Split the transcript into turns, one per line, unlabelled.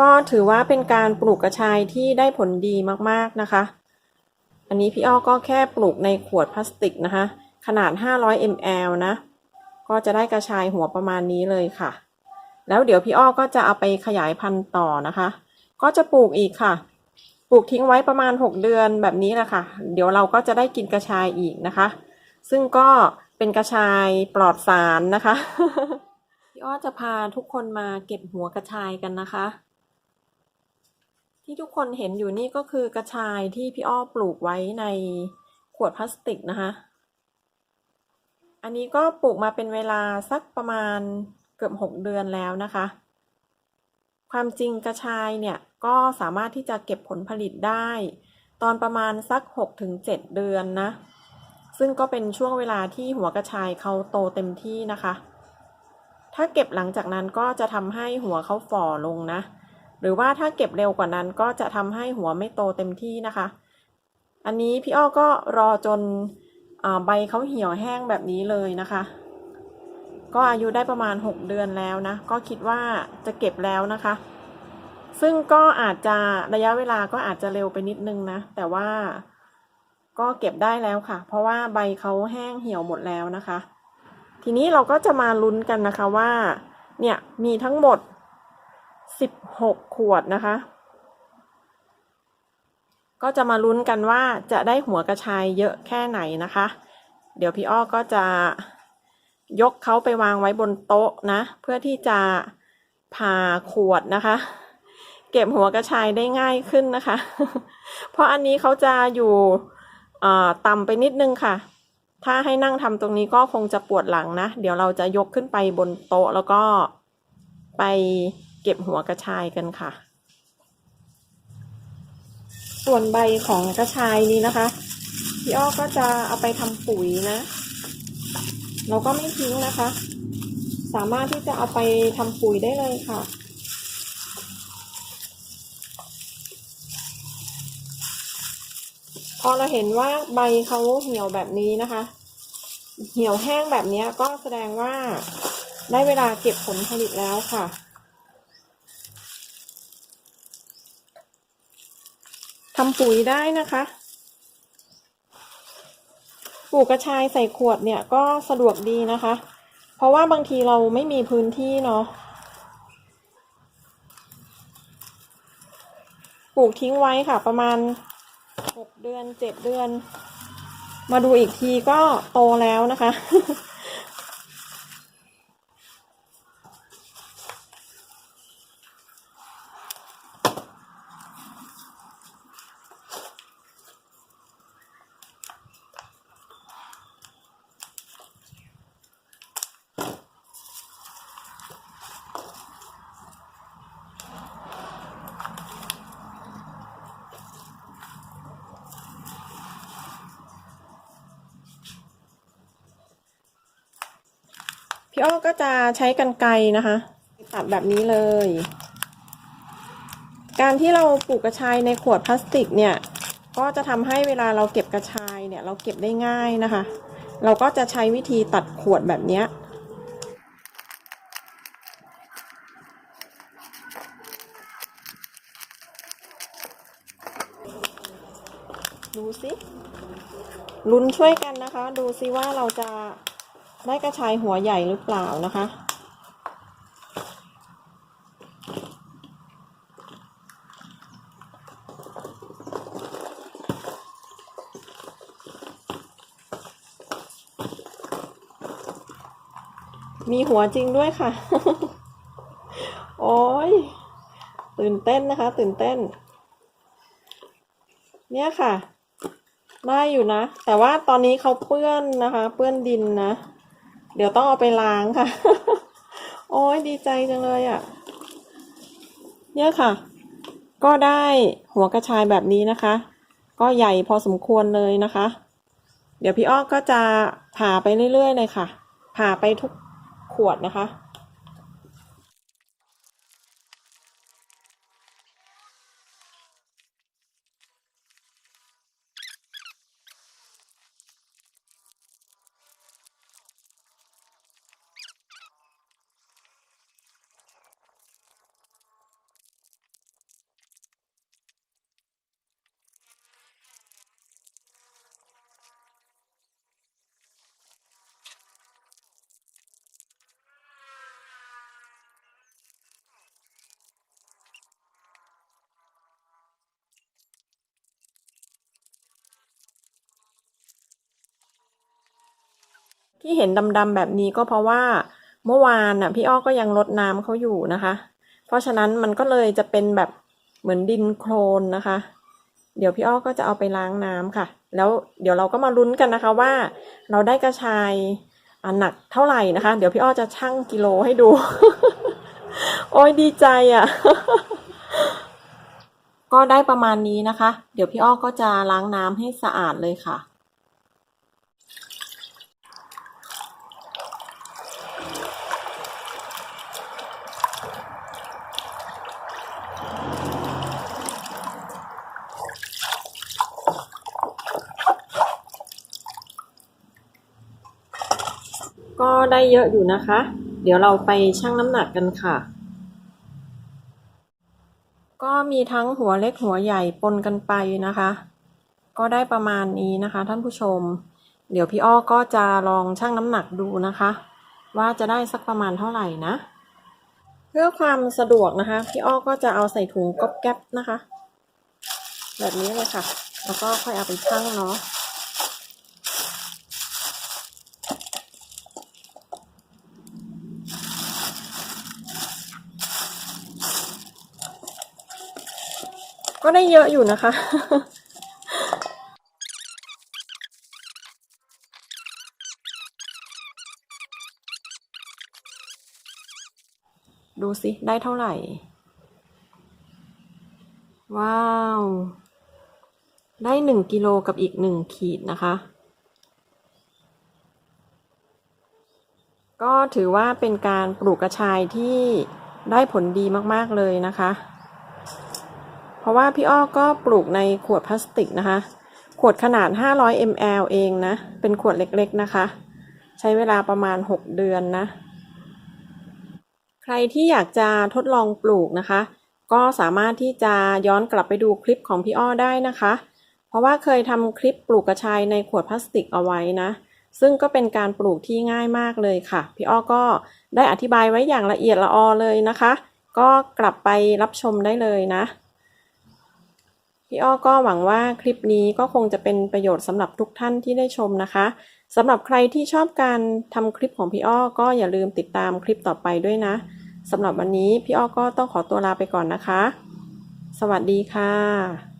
ก็ถือว่าเป็นการปลูกกระชายที่ได้ผลดีมากๆนะคะ อันนี้พี่อ้อก็แค่ปลูกในขวดพลาสติกนะคะ ขนาด 500 ml นะ ก็จะได้กระชายหัวประมาณนี้เลยค่ะ แล้วเดี๋ยวพี่อ้อก็จะเอาไปขยายพันธุ์ต่อนะคะ ก็จะปลูกอีกค่ะ ปลูกทิ้งไว้ประมาณ 6 เดือนแบบนี้แหละค่ะ เดี๋ยวเราก็จะได้กินกระชายอีกนะคะ ซึ่งก็เป็นกระชายปลอดสารนะคะ พี่อ้อจะพาทุกคนมาเก็บหัวกระชายกันนะคะ ที่ทุกคนเห็นอยู่นี่ก็คือกระชายที่พี่อ้อปลูกไว้ในขวดพลาสติกนะคะ อันนี้ก็ปลูกมาเป็นเวลาสักประมาณเกือบหกเดือนแล้วนะคะ ความจริงกระชายเนี่ยก็สามารถที่จะเก็บผลผลิตได้ ตอนประมาณสักหกถึงเจ็ดเดือนนะ ซึ่งก็เป็นช่วงเวลาที่หัวกระชายเขาโตเต็มที่นะคะ ถ้าเก็บหลังจากนั้นก็จะทำให้หัวเขาฝ่อลงนะ หรือว่าถ้าเก็บเร็วกว่านั้นก็จะทำให้หัวไม่โตเต็มที่นะคะ อันนี้พี่อ้อก็รอจนใบเขาเหี่ยวแห้งแบบนี้เลยนะคะ ก็อายุได้ประมาณ 6 เดือนแล้วนะ ก็คิดว่าจะเก็บแล้วนะคะ ซึ่งก็อาจจะระยะเวลาก็อาจจะเร็วไปนิดนึงนะ แต่ว่าก็เก็บได้แล้วค่ะ เพราะว่าใบเขาแห้งเหี่ยวหมดแล้วนะคะ ทีนี้เราก็จะมาลุ้นกันนะคะว่า เนี่ยมีทั้งหมด 16ขวดนะคะ ก็จะมาลุ้นกันว่าจะได้หัวกระชายเยอะแค่ไหนนะคะ เดี๋ยวพี่อ้อก็จะยกเขาไปวางไว้บนโต๊ะนะ เพื่อที่จะผ่าขวดนะคะ เก็บหัวกระชายได้ง่ายขึ้นนะคะ เพราะอันนี้เขาจะอยู่ต่ำไปนิดนึงค่ะ ถ้าให้นั่งทำตรงนี้ก็คงจะปวดหลังนะ เดี๋ยวเราจะยกขึ้นไปบนโต๊ะแล้วก็ไป เก็บหัวกระชายกันค่ะ ส่วนใบของกระชายนี้นะคะพี่อ้อก็จะเอาไปทำปุ๋ยนะ เราก็ไม่ทิ้งนะคะ สามารถที่จะเอาไปทำปุ๋ยได้เลยค่ะพอเราเห็นว่าใบเขาเหี่ยวแบบนี้นะคะ เหี่ยวแห้งแบบนี้ก็แสดงว่าได้เวลาเก็บผลผลิตแล้วค่ะ ทำปุ๋ยได้นะคะปลูกกระชายใส่ขวดเนี่ยก็สะดวกดีนะคะ เพราะว่าบางทีเราไม่มีพื้นที่เนาะปลูกทิ้งไว้ค่ะ ประมาณหกเดือนเจ็ดเดือน มาดูอีกทีก็โตแล้วนะคะ อ้อก็จะใช้กันไกรนะคะ ตัดแบบนี้เลย การที่เราปลูกกระชายในขวดพลาสติกเนี่ย ก็จะทำให้เวลาเราเก็บกระชายเนี่ย เราเก็บได้ง่ายนะคะ เราก็จะใช้วิธีตัดขวดแบบเนี้ยดูสิลุ้นช่วยกันนะคะ ดูซิว่าเราจะ ได้กระชายหัวใหญ่หรือเปล่านะคะ มีหัวจริงด้วยค่ะ โอ้ยตื่นเต้นนะคะ ตื่นเต้น เนี่ยค่ะ ได้อยู่นะ แต่ว่าตอนนี้เขาเปื้อนนะคะ เปื้อนดินนะ เดี๋ยวต้องเอาไปล้างค่ะ โอ้ยดีใจจังเลยอะ่ะ เนี่ยค่ะ ก็ได้หัวกระชายแบบนี้นะคะ ก็ใหญ่พอสมควรเลยนะคะ เดี๋ยวพี่อ้อก็จะผ่าไปเรื่อยๆเลยค่ะ ผ่าไปทุกขวดนะคะ ที่เห็นดำๆแบบนี้ก็เพราะว่าเมื่อวานน่ะพี่อ้อก็ยังรดน้ำเขาอยู่นะคะ เพราะฉะนั้นมันก็เลยจะเป็นแบบเหมือนดินโคลนนะคะ เดี๋ยวพี่อ้อก็จะเอาไปล้างน้ำค่ะ แล้วเดี๋ยวเราก็มาลุ้นกันนะคะว่า เราได้กระชายอะหนักเท่าไหร่นะคะ เดี๋ยวพี่อ้อจะชั่งกิโลให้ดู โอ้ยดีใจอะ ก็ได้ประมาณนี้นะคะ เดี๋ยวพี่อ้อก็จะล้างน้ำให้สะอาดเลยค่ะ ก็ได้เยอะอยู่นะคะ เดี๋ยวเราไปชั่งน้ำหนักกันค่ะ ก็มีทั้งหัวเล็กหัวใหญ่ปนกันไปนะคะ ก็ได้ประมาณนี้นะคะ ท่านผู้ชม เดี๋ยวพี่อ้อก็จะลองชั่งน้ำหนักดูนะคะ ว่าจะได้สักประมาณเท่าไหร่นะ เพื่อความสะดวกนะคะ พี่อ้อก็จะเอาใส่ถุงก๊อบแก๊บนะคะ แบบนี้เลยค่ะ แล้วก็ค่อยเอาไปชั่งเนาะ ได้เยอะอยู่นะคะ ดูสิ ได้เท่าไหร่ ว้าว ได้หนึ่งกิโลกับอีกหนึ่งขีดนะคะ ก็ถือว่าเป็นการปลูกกระชายที่ได้ผลดีมาก ๆ เลยนะคะ เพราะว่าพี่อ้อก็ปลูกในขวดพลาสติกนะคะ ขวดขนาด 500 ml เองนะ เป็นขวดเล็กๆนะคะ ใช้เวลาประมาณ 6 เดือนนะ ใครที่อยากจะทดลองปลูกนะคะ ก็สามารถที่จะย้อนกลับไปดูคลิปของพี่อ้อได้นะคะ เพราะว่าเคยทำคลิปปลูกกระชายในขวดพลาสติกเอาไว้นะซึ่งก็เป็นการปลูกที่ง่ายมากเลยค่ะ พี่อ้อก็ได้อธิบายไว้อย่างละเอียดละออเลยนะคะ ก็กลับไปรับชมได้เลยนะ พี่อ้อก็หวังว่าคลิปนี้ก็คงจะเป็นประโยชน์สำหรับทุกท่านที่ได้ชมนะคะสำหรับใครที่ชอบการทำคลิปของพี่อ้อก็อย่าลืมติดตามคลิปต่อไปด้วยนะสำหรับวันนี้พี่อ้อก็ต้องขอตัวลาไปก่อนนะคะ สวัสดีค่ะ